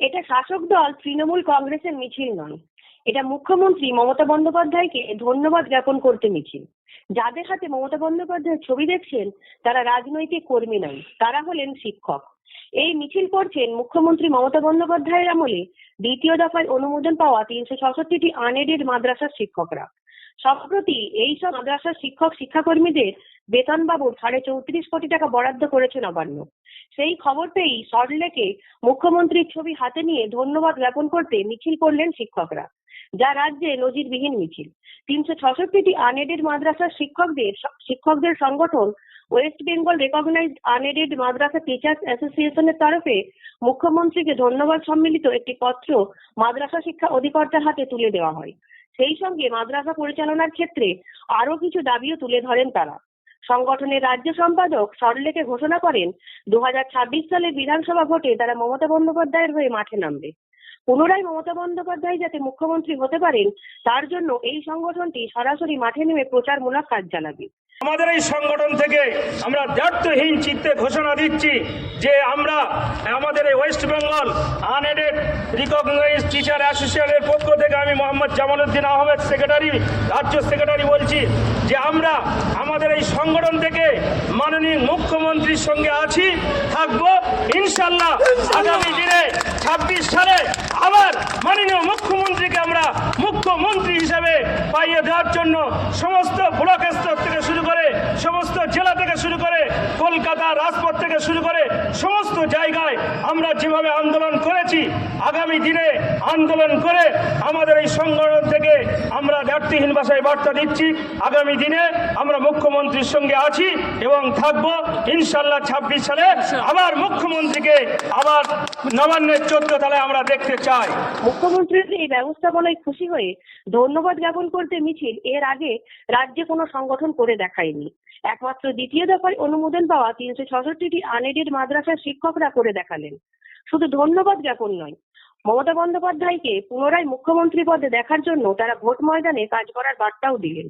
এটা শাসক দল তৃণমূল কংগ্রেসের মিছিল নয়। এটা মুখ্যমন্ত্রী মমতা বন্দ্যোপাধ্যায়কে ধন্যবাদ জ্ঞাপন করতে মিছিল। যাদের হাতে মমতা বন্দ্যোপাধ্যায়ের ছবি দেখছেন, তারা রাজনৈতিক কর্মী নয়, তারা হলেন শিক্ষক। এই মিছিল করছেন মুখ্যমন্ত্রী মমতা বন্দ্যোপাধ্যায়ের আমলে দ্বিতীয় দফায় অনুমোদন পাওয়া তিনশো ছষট্টিটি আনএডেড মাদ্রাসার শিক্ষকরা। সম্প্রতি এই সব মাদ্রাসার শিক্ষক, শিক্ষাকর্মীদের বেতন বাবদ সাড়ে চৌত্রিশ কোটি টাকা বরাদ্দ করেছে নবান্ন। সেই খবর পেয়েই সল্টলেকে মুখ্যমন্ত্রীর ছবি হাতে নিয়ে ধন্যবাদ জ্ঞাপন করতে মিছিল করলেন শিক্ষকরা, যা রাজ্যে নজিরবিহীন মিছিল। তিনশো ছষট্টিটি আনএডেড মাদ্রাসার শিক্ষকদের শিক্ষকদের সংগঠন West Bengal recognised unaided madrasa teachers অ্যাসোসিয়েশনের তরফে মুখ্যমন্ত্রীকে ধন্যবাদ সম্মিলিত একটি পত্র মাদ্রাসা শিক্ষা অধিকর্তার হাতে তুলে দেওয়া হয়। সেই সঙ্গে মাদ্রাসা পরিচালনার ক্ষেত্রে আরও কিছু দাবিও তুলে ধরেন তারা। সংগঠনের রাজ্য সম্পাদক সরলেকে ঘোষণা করেন, দুহাজার ছাব্বিশ সালে বিধানসভা ভোটে তারা মমতা বন্দ্যোপাধ্যায়ের হয়ে মাঠে নামবে। পুনরায় মমতা বন্দ্যোপাধ্যায় যাতে মুখ্যমন্ত্রী হতে পারেন, তার জন্য এই সংগঠনটি সরাসরি মাঠে নেমে প্রচারমূলক কাজ চালাবে আমাদের এই সংগঠন থেকে আমরা দ্ব্যর্থহীন চিত্তে ঘোষণা দিচ্ছি যে আমরা আমাদের এই West Bengal unaided recognise teacher অ্যাসোসিয়েশনের পক্ষ থেকে আমি মোহাম্মদ জামালউদ্দিন আহমেদ সেক্রেটারি, রাজ্য সেক্রেটারি বলছি যে আমরা আমাদের এই সংগঠন থেকে মাননীয় মুখ্যমন্ত্রীর সঙ্গে আছি, থাকব। ইনশাল্লাহ আগামী দিনে ছাব্বিশ সালে আবার মাননীয় মুখ্যমন্ত্রীকে আমরা মুখ্যমন্ত্রী হিসেবে পাইয়ে দেওয়ার জন্য সমস্ত ব্লক থেকে শুরু করে সমস্ত জেলা থেকে শুরু করে কলকাতা রাজপথ থেকে শুরু করে সমস্ত জায়গায় আমরা যেভাবে আন্দোলন করেছি, আগামী দিনে আন্দোলন করে আমাদের এই সংগঠন থেকে আমরা ব্যক্তিহীন ভাষায় বার্তা দিচ্ছি। আগামী দিনে আমরা মুখ্যমন্ত্রীর সঙ্গে আছি এবং থাকব। ইনশাল্লাহ ছাব্বিশ সালে আবার মুখ্যমন্ত্রীকে আবার নবান্নের চোদ্দ তলায় আমরা দেখতে চাই। মুখ্যমন্ত্রীর এই ব্যবস্থাপনায় খুশি হয়ে ধন্যবাদ জ্ঞাপন করতে মিছিল এর আগে রাজ্যে কোনো সংগঠন করে দেখায়নি। একমাত্র দ্বিতীয় দফায় অনুমোদন পাওয়া তিনশো ছষট্টিটি আনএডেড মাদ্রাসার শিক্ষকরা করে দেখালেন। শুধু ধন্যবাদ জ্ঞাপন নয়, মমতা বন্দ্যোপাধ্যায়কে পুনরায় মুখ্যমন্ত্রী পদে দেখার জন্য তারা ভোট ময়দানে কাজ করার বার্তাও দিলেন।